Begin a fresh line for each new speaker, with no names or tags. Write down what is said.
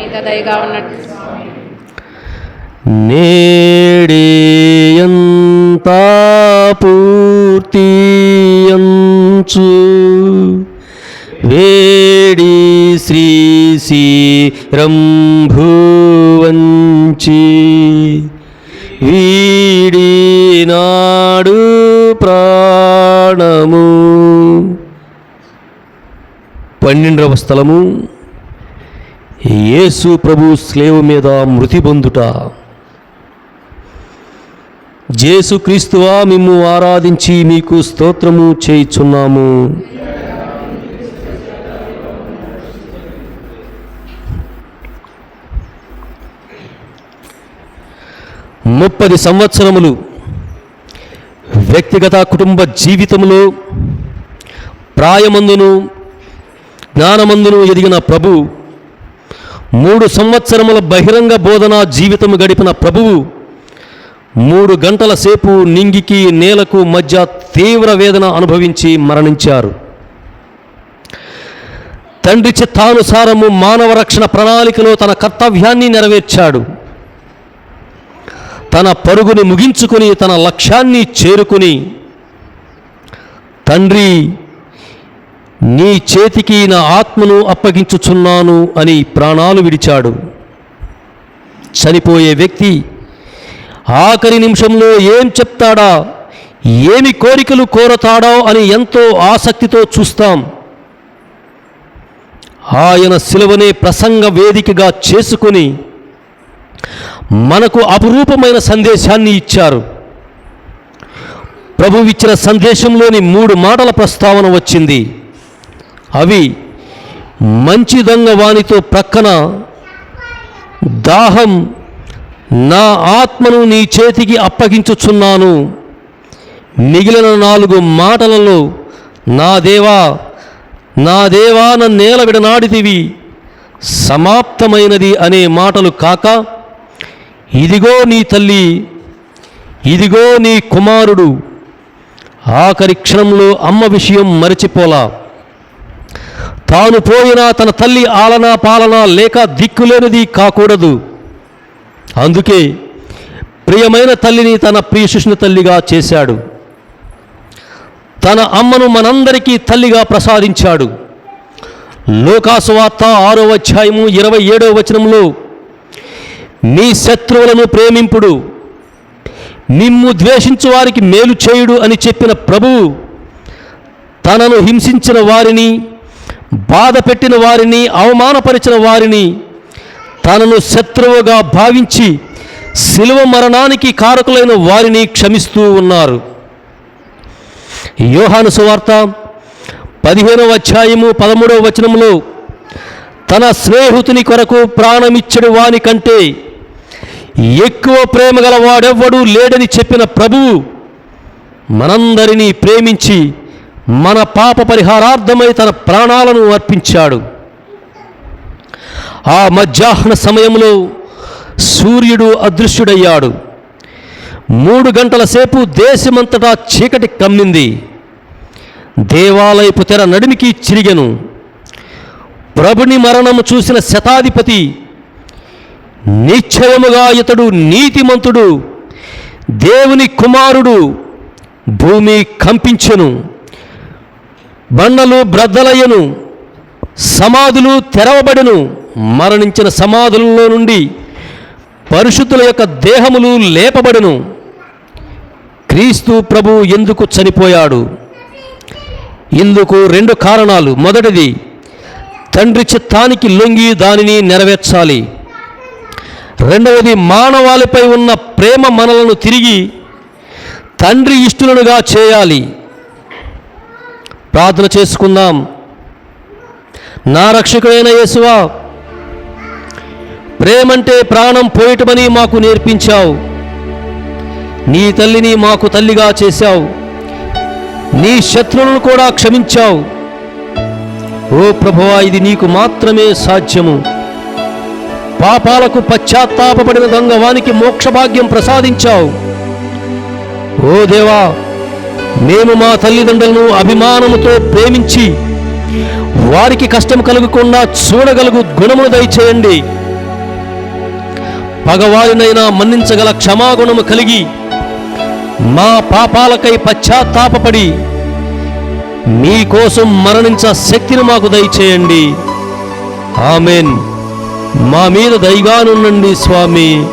మీద దయగా ఉన్నట్టు.
నేడియంతా పూర్తియంచు. వేడి శ్రీ శ్రీరంభువంచి వీడినాడు ప్రాణము. పన్నెండవ స్థలము. యేసు ప్రభు స్లేవ మీద మృతి పొందుట. జేసు క్రీస్తువా మిమ్ము ఆరాధించి మీకు స్తోత్రము చేయుచున్నాము. ముప్పది సంవత్సరములు వ్యక్తిగత కుటుంబ జీవితంలో ప్రాయమందును జ్ఞానమందును ఎదిగిన ప్రభు మూడు సంవత్సరముల బహిరంగ బోధన జీవితము గడిపిన ప్రభువు మూడు గంటల సేపు నింగికి నేలకు మధ్య తీవ్ర వేదన అనుభవించి మరణించారు. తండ్రి చిత్తానుసారము మానవ రక్షణ ప్రణాళికలో తన కర్తవ్యాన్ని నెరవేర్చాడు. తన పరుగుని ముగించుకొని తన లక్ష్యాన్ని చేరుకుని తండ్రి నీ చేతికి నా ఆత్మను అప్పగించుచున్నాను అని ప్రాణాలు విడిచాడు. చనిపోయే వ్యక్తి ఆఖరి నిమిషంలో ఏం చెప్తాడా? ఏమి కోరికలు కోరతాడో అని ఎంతో ఆసక్తితో చూస్తాం. ఆయన సిలువనే ప్రసంగ వేదికగా చేసుకుని మనకు అపురూపమైన సందేశాన్ని ఇచ్చారు. ప్రభువిచ్చిన సందేశంలోని మూడు మాటల ప్రస్తావన వచ్చింది. అవి మంచి దొంగ వానితో ప్రక్కన దాహం నా ఆత్మను నీ చేతికి అప్పగించుచున్నాను. మిగిలిన నాలుగు మాటలలో నా దేవా నా దేవా నన్నేల విడనాడితివి సమాప్తమైనది అనే మాటలు కాక ఇదిగో నీ తల్లి ఇదిగో నీ కుమారుడు. ఆఖరి క్షణంలో అమ్మ విషయం మరచిపోలా. తాను పోయినా తన తల్లి ఆలనా పాలన లేక దిక్కులేనిది కాకూడదు. అందుకే ప్రియమైన తల్లిని తన ప్రియ శిష్ణు తల్లిగా చేశాడు. తన అమ్మను మనందరికీ తల్లిగా ప్రసాదించాడు. లోకాసువార్త ఆరో అధ్యాయము ఇరవై ఏడో వచనంలో మీ శత్రువులను ప్రేమింపుడు మిమ్ము ద్వేషించు వారికి మేలు చేయుడు అని చెప్పిన ప్రభువు తనను హింసించిన వారిని బాధ పెట్టిన వారిని అవమానపరిచిన వారిని తనను శత్రువుగా భావించి శిలువ మరణానికి కారకులైన వారిని క్షమిస్తూ ఉన్నారు. యోహాను సువార్త పదిహేనవ అధ్యాయము పదమూడవ వచనంలో తన స్నేహితుని కొరకు ప్రాణమిచ్చడు వాని కంటే ఎక్కువ ప్రేమ గల వాడెవ్వడూ లేడని చెప్పిన ప్రభువు మనందరినీ ప్రేమించి మన పాప పరిహారార్థమై తన ప్రాణాలను అర్పించాడు. ఆ మధ్యాహ్న సమయంలో సూర్యుడు అదృశ్యుడయ్యాడు. మూడు గంటల సేపు దేశమంతటా చీకటి కమ్మింది. దేవాలయపు తెర నడిమికి చిరిగెను. ప్రభుని మరణము చూసిన శతాధిపతి నిశ్చయముగా ఇతడు నీతిమంతుడు దేవుని కుమారుడు భూమి కంపించెను. బండలు బ్రద్దలయ్యను సమాధులు తెరవబడెను. మరణించిన సమాధులలో నుండి పరిశుద్ధుల యొక్క దేహములు లేపబడెను. క్రీస్తు ప్రభు ఎందుకు చనిపోయాడు? ఇందుకు రెండు కారణాలు. మొదటిది తండ్రి చిత్తానికి లొంగి దానిని నెరవేర్చాలి. రెండవది మానవాళిపై ఉన్న ప్రేమ మనలను తిరిగి తండ్రి ఇష్టలుగా చేయాలి. ప్రార్థన చేసుకుందాం. నా రక్షకుడైన యేసువా ప్రేమంటే ప్రాణం పోయటమని మాకు నేర్పించావు. నీ తల్లిని మాకు తల్లిగా చేశావు. నీ శత్రువులను కూడా క్షమించావు. ఓ ప్రభువా ఇది నీకు మాత్రమే సాధ్యము. పాపాలకు పశ్చాత్తాపపడిన దొంగవానికి మోక్షభాగ్యం ప్రసాదించావు. ఓ దేవా మేము మా తల్లిదండ్రులను అభిమానముతో ప్రేమించి వారికి కష్టం కలగకుండా చూడగలుగు గుణమును దయచేయండి. పగవారినైనా మన్నించగల క్షమాగుణము కలిగి మా పాపాలకై పశ్చాత్తాపడి మీకోసం మరణించ శక్తిని మాకు దయచేయండి. ఆమెన్. మా మీద దయగానుండండి స్వామి.